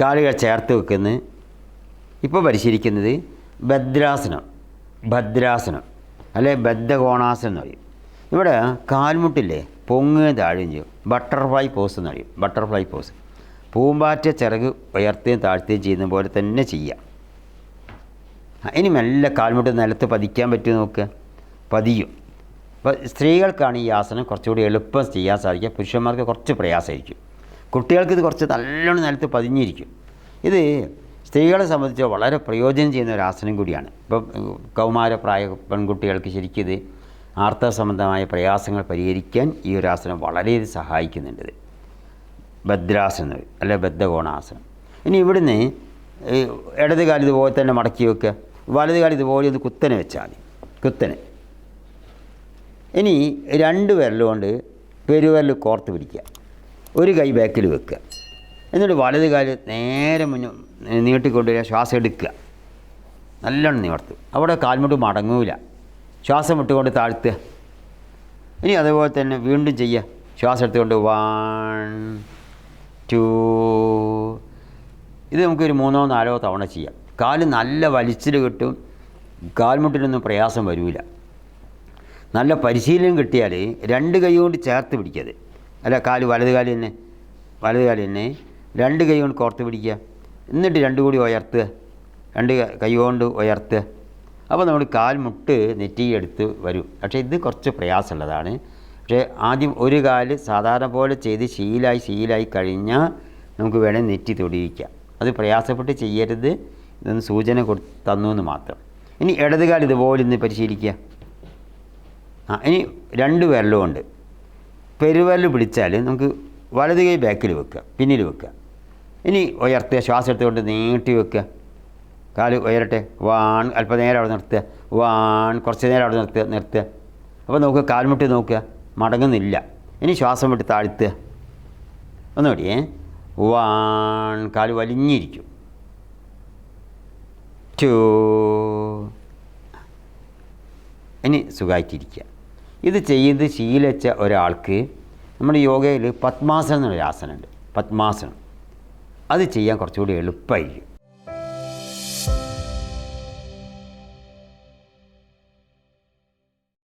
കാലുകൾ ചേർത്ത് വെക്കുന്നത് ഇപ്പോൾ പരിശീലിക്കുന്നത് ഭദ്രാസനം ഭദ്രാസനം അല്ലെ ബദ്ധകോണാസനം എന്ന് പറയും. ഇവിടെ കാൽമുട്ടില്ലേ പൊങ്ങുകയും താഴുകയും ചെയ്യും. ബട്ടർഫ്ലൈ പോസ് എന്ന് പറയും. Butterfly pose. പൂമ്പാറ്റ ചിറക് ഉയർത്തുകയും താഴ്ത്തുകയും ചെയ്യുന്ന പോലെ തന്നെ ചെയ്യാം. ഇനി നല്ല കാൽമുട്ട് നിലത്ത് പതിക്കാൻ പറ്റുമോ നോക്കുക പതിയും. അപ്പോൾ സ്ത്രീകൾക്കാണ് ഈ ആസനം കുറച്ചുകൂടി എളുപ്പം ചെയ്യാൻ സാധിക്കുക. പുരുഷന്മാർക്ക് കുറച്ച് പ്രയാസമായിരിക്കും. കുട്ടികൾക്ക് ഇത് കുറച്ച് നല്ലോണം നിലത്ത് പതിഞ്ഞിരിക്കും. ഇത് സ്ത്രീകളെ സംബന്ധിച്ച് വളരെ പ്രയോജനം ചെയ്യുന്ന ഒരു ആസനം കൂടിയാണ്. ഇപ്പം കൗമാരപ്രായ പെൺകുട്ടികൾക്ക് ശരിക്കും ഇത് ആർത്തവ സംബന്ധമായ പ്രയാസങ്ങൾ പരിഹരിക്കാൻ ഈ ഒരു ആസനം വളരെയധികം സഹായിക്കുന്നുണ്ട് ഇത്. ഭദ്രാസനം അല്ലെ ബദ്ധകോണാസനം. ഇനി ഇവിടുന്ന് ഇടത് കാലം ഇതുപോലെ തന്നെ മടക്കി വെക്കുക. വലത് കാലം ഇതുപോലെ ഒന്ന് കുത്തനെ വെച്ചാൽ മതി. കുത്തനെ. ഇനി രണ്ട് വിരലുകൊണ്ട് പെരുവിരൽ കോർത്ത് പിടിക്കുക. ഒരു കൈ ബാക്കിൽ വെക്കുക. എന്നിട്ട് വലത് കാൽ നേരെ മുന്നേ നീട്ടിക്കൊണ്ടുവരിക ശ്വാസം എടുക്കുക. നല്ലോണം നിവർത്തു. അവിടെ കാൽമുട്ട് മടങ്ങൂല. ശ്വാസം വിട്ടുകൊണ്ട് താഴ്ത്തുക. ഇനി അതുപോലെ തന്നെ വീണ്ടും ചെയ്യുക. ശ്വാസം എടുത്തുകൊണ്ട് വൺ ടു ഇത് നമുക്കൊരു മൂന്നോ നാലോ തവണ ചെയ്യാം. കാൽ നല്ല വലിച്ചിൽ കിട്ടും. കാൽമുട്ടിനൊന്നും പ്രയാസം വരില്ല നല്ല പരിശീലനം കിട്ടിയാൽ രണ്ട് കൈ കൊണ്ട് ചേർത്ത് പിടിക്കത് അല്ല കാൽ വലത് കാൽ തന്നെ. വലത് കാൽ തന്നെ. രണ്ട് കൈ കൊണ്ട് കോർത്ത് പിടിക്കുക. എന്നിട്ട് രണ്ടു കൂടി ഉയർത്തുക. രണ്ട് ക- കൊണ്ട് ഉയർത്തുക. അപ്പോൾ നമ്മൾ കാൽമുട്ട് നെറ്റിയെടുത്ത് വരും. പക്ഷേ ഇത് കുറച്ച് പ്രയാസമുള്ളതാണ്. പക്ഷേ ആദ്യം ഒരു കാൽ സാധാരണ പോലെ ചെയ്ത് ശീലായി ശീലായി കഴിഞ്ഞാൽ നമുക്ക് വേണേൽ നെറ്റി തൊടിയിക്കാം. അത് പ്രയാസപ്പെട്ട് ചെയ്യരുത്. ഇതൊന്ന് സൂചന കൊടു തന്നു എന്ന് മാത്രം. ഇനി ഇടത് കാൽ ഇതുപോലെ ഇന്ന് പരിശീലിക്കുക. ആ ഇനി രണ്ട് വിരലും ഉണ്ട്. പെരുവിരൽ പിടിച്ചാൽ നമുക്ക് വലത് കൈ ബാക്കിൽ വെക്കുക പിന്നിൽ വെക്കുക. ഇനി ഉയർത്തുക ശ്വാസം എടുത്തുകൊണ്ട് നീട്ടി വെക്കുക. കാൽ ഉയരട്ടെ വാൺ അല്പം നേരം അവിടെ നിർത്തുക വാൺ കുറച്ച് നേരം അവിടെ നിർത്തുക നിർത്തുക. അപ്പോൾ നോക്കുക കാൽമുട്ടി നോക്കുക മടങ്ങുന്നില്ല. ഇനി ശ്വാസം വിട്ട് താഴ്ത്തുക. ഒന്നുകൂടിയേ വാൺ കാൽ വലിഞ്ഞിരിക്കും. ചോ. ഇനി സുഖമായിട്ടിരിക്കുക ഇത് ചെയ്ത് ശീലിച്ച ഒരാൾക്ക് നമ്മുടെ യോഗയിൽ പത്മാസനം എന്നൊരു ആസനമുണ്ട് പത്മാസനം. അത് ചെയ്യാൻ കുറച്ചുകൂടി എളുപ്പമായിരിക്കും.